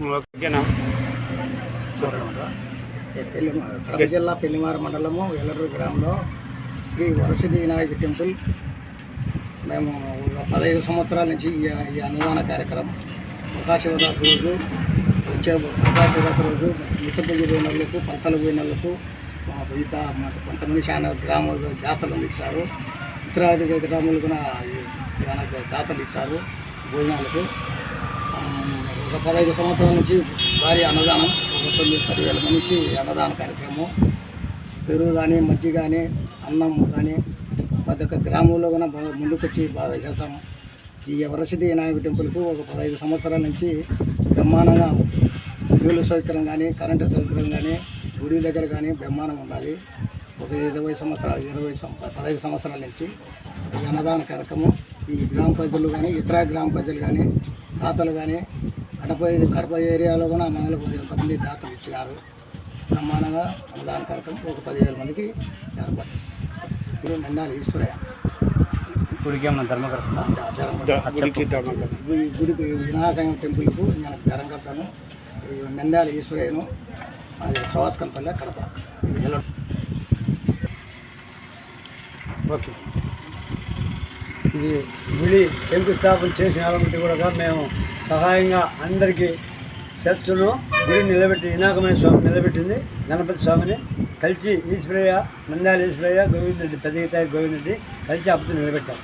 ఓకేనా? కడప జిల్లా పెళ్ళిమార మండలము వేలూరు గ్రామంలో శ్రీ వరసిద్ధి వినాయక టెంపుల్. మేము పదహైదు సంవత్సరాల నుంచి ఈ ఈ అన్నదాన కార్యక్రమం మహాశివరాత్రి రోజు వచ్చే మహాశివరాత్రి రోజు మిత్ర పూజ పోయినలకు పంటలు పోయినలకు మిగతా మా కొంతమంది చాలా గ్రామ జాతరలు అందిస్తారు ఉత్తరాది గ్రామాలు కూడా జాతరలు ఇచ్చారు భోజనాలకు. ఒక పదహైదు సంవత్సరాల నుంచి భారీ అన్నదానం ఒక తొమ్మిది పదివేల మంది నుంచి అన్నదాన కార్యక్రమం. పెరుగు కానీ మజ్జి కానీ అన్నం కానీ ప్రతి ఒక్క గ్రామంలో కూడా బాగా ముందుకొచ్చి బాగా చేస్తాము ఈ వరసిద్ధి వినాయక టెంపుల్కు ఒక పదహైదు సంవత్సరాల నుంచి బ్రహ్మాండంగా నీళ్ళు సౌకర్యం కానీ కరెంటు సౌకర్యం కానీ గుడి దగ్గర కానీ బ్రహ్మాండం ఉండాలి. ఒక ఇరవై సంవత్సరాలు ఇరవై సం- పదహైదు సంవత్సరాల నుంచి ఈ అన్నదాన కార్యక్రమం ఈ గ్రామ ప్రజలు కానీ ఇతర గ్రామ ప్రజలు కానీ దాతలు కానీ కడప కడప ఏరియాలో కూడా మనలో కొంతమంది దాతలు ఇచ్చినారు. బ్రహ్మాండంగా అన్నదాన కార్యక్రమం ఒక పదివేల మందికి ఏర్పాటు ఇప్పుడు నందాలి ఈశ్వరయ్య. గుడికి ఏమన్నా ధర్మకర్త గుడికి వినాయక టెంపుల్కు నేను ధరంగతాను నంద్యాల ఈశ్వరయ్యను అది సువాసకంపల్లె కడప. ఓకే. ఇది గుడి శంకుస్థాపన చేసిన కూడా మేము సహాయంగా అందరికీ చర్చను గుడి నిలబెట్టి వినాయకమైన స్వామి నిలబెట్టింది. గణపతి స్వామిని కలిసి ఈశ్వరయ్య నంద్యాల ఈశ్వరయ్య గోవిందరెడ్డి పెద్దగీతాయి గోవిందరెడ్డి కలిసి అప్పుడు నిలబెట్టాం.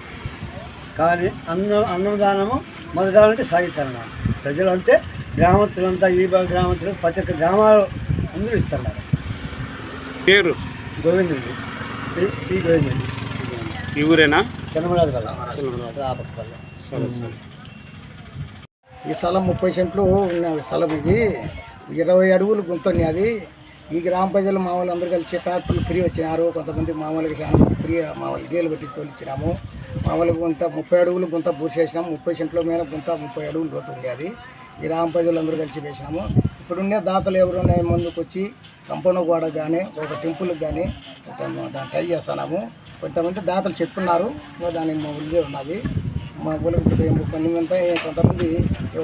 కానీ అన్న అన్నదానము మొదటి సాగిస్తారన్నమాట. ప్రజలు అంతే గ్రామస్తులంతా ఈ గ్రామస్తులు ప్రతి ఒక్క గ్రామాలు అందరూ ఇస్తున్నారు పేరు? గోవిందరెడ్డి ఈ- ఈ గోవిందరెడ్డి ఈ ఊరేనా? చిన్నమరాజు కదా. రాపక్క వల్ల సరే సరే. ఈ స్థలం ముప్పై సెంట్లు ఉన్న స్థలం ఇది. ఇరవై అడుగులు గుంతని అది. ఈ గ్రామ ప్రజలు మామూలు అందరూ కలిసి ట్రాక్టర్లు ఫ్రీ వచ్చినారు. కొంతమంది మామూలుగా చాలా ఫ్రీ మామూలు గేలు పెట్టి తోలిచ్చినాము. మామూలుగా గుంత ముప్పై అడుగులు గుంత పూర్తి చేసినాము. ముప్పై సెంట్ల మీద గుంత ముప్పై అడుగులు పోతుంది అది. ఈ గ్రామ ప్రజలు అందరూ కలిసి వేసినాము. ఇప్పుడున్నే దాతలు ఎవరు ముందుకు వచ్చి కంపౌండ్ గోడ కానీ ఒక టెంపుల్కి కానీ దాన్ని ట్రై చేస్తున్నాము. కొంతమంది దాతలు చెప్పున్నారు దాని మా ఉల్లి ఉన్నది. మా ఊళ్ళో కొన్ని కొంతమంది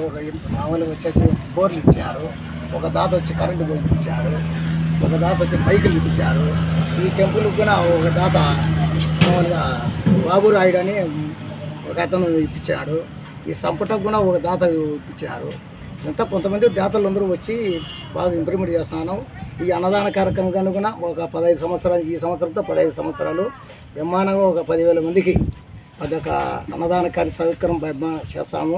ఒక మామూలుగా వచ్చేసి బోర్లు ఇచ్చారు. ఒక దాత వచ్చి కరెంటు బోర్లు ఇచ్చారు. ఒక దాత వచ్చి బైకులు ఇప్పించారు ఈ టెంపుల్ కూడా ఒక దాత మామూలుగా బాబు రాయుడు అని ఒక అతను ఇప్పించాడు. ఈ సంపటకు కూడా ఒక దాత ఇప్పించారు. ఇంత కొంతమంది దాతలు అందరూ వచ్చి బాగా ఇంప్రూవ్మెంట్ చేస్తాను. ఈ అన్నదాన కార్యక్రమం కనుక ఒక పదహైదు సంవత్సరాలు ఈ సంవత్సరంతో పదహైదు సంవత్సరాలు బ్రహ్మాండంగా ఒక పదివేల మందికి అదొక అన్నదాన కార్య సౌకర్యం చేస్తాము.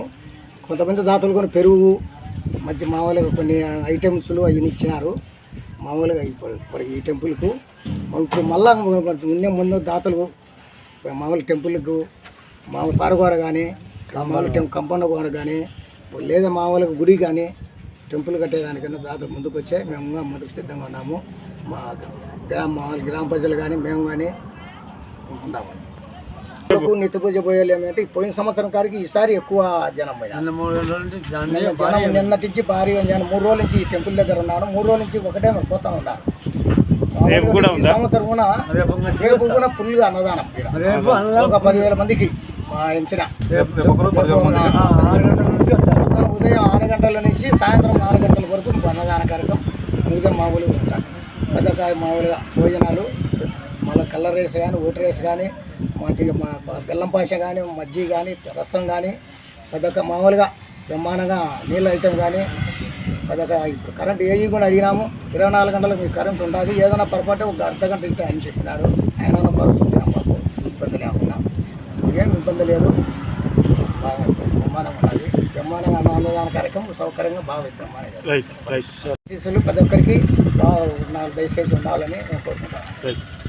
కొంతమంది దాతలు కొన్ని పెరుగు మధ్య మామూలుగా కొన్ని ఐటమ్స్లు అవన్నీ ఇచ్చినారు. మామూలుగా ఇప్పుడు ఇప్పుడు ఈ టెంపుల్కు. ఇప్పుడు మళ్ళా ముందే ముందు దాతలు మామూలు టెంపుల్కు మామూలు పారగోడ కానీ మామూలు టెం కంపౌండ్ గోడ కానీ లేదా మామూలుగా గుడి కానీ టెంపుల్ కట్టేదానికన్నా దాతలు ముందుకు వచ్చాయి మేము ముందుకు సిద్ధంగా ఉన్నాము. మా గ్రామ గ్రామ ప్రజలు కానీ మేము కానీ ఉన్నాము నిత్య పూజ పోయాలి అంటే పోయిన సంవత్సరం కాడికి ఈసారి ఎక్కువ జనం జనం నిన్నటి నుంచి భారీ నేను మూడు రోజుల నుంచి ఈ టెంపుల్ దగ్గర ఉన్నాను మూడు రోజుల నుంచి ఒకటే మేము పోతా ఉన్నాను రేపు కూడా ఈ ఉందా? సంవత్సరం కూడా రేపు కూడా ఫుల్గా అన్నదానం. ఒక పదివేల మందికి మా ఎంచిన రేపు ఉదయం ఆరు గంటల నుంచి సాయంత్రం నాలుగు గంటల వరకు అన్నదాన కార్యక్రమం ఉదయం మామూలుగా ఉంటాను పెద్దకాయ మామూలుగా భోజనాలు మళ్ళీ కలర్ రేస్ కానీ ఓటు రేస్ కానీ మంచిగా మా బెల్లం పాష కానీ మజ్జి కానీ రసం కానీ పెద్దక మామూలుగా బ్రహ్మాండంగా నీళ్ళ ఐటెం కానీ పెద్దక కరెంట్ ఏ కూడా అడిగినాము. ఇరవై నాలుగు గంటలకు మీకు కరెంట్ ఉండాలి. ఏదైనా పొరపాటు ఒక అర్ధ గంట ఇట్లా అని చెప్పినారు. ఆయన భరోసా మాకు ఇబ్బంది లేకుండా. ఏం ఇబ్బంది లేదు. బాగా బ్రహ్మాండంగా ఉన్నది బ్రహ్మాండంగా అన్నదాన కార్యక్రమం సౌకర్యంగా బాగా బ్రహ్మాండంగా. చేస్తాం శిశువులు ప్రతి ఒక్కరికి బాగా ఉండాలి దయచేసి ఉండాలని నేను కోరుకుంటాను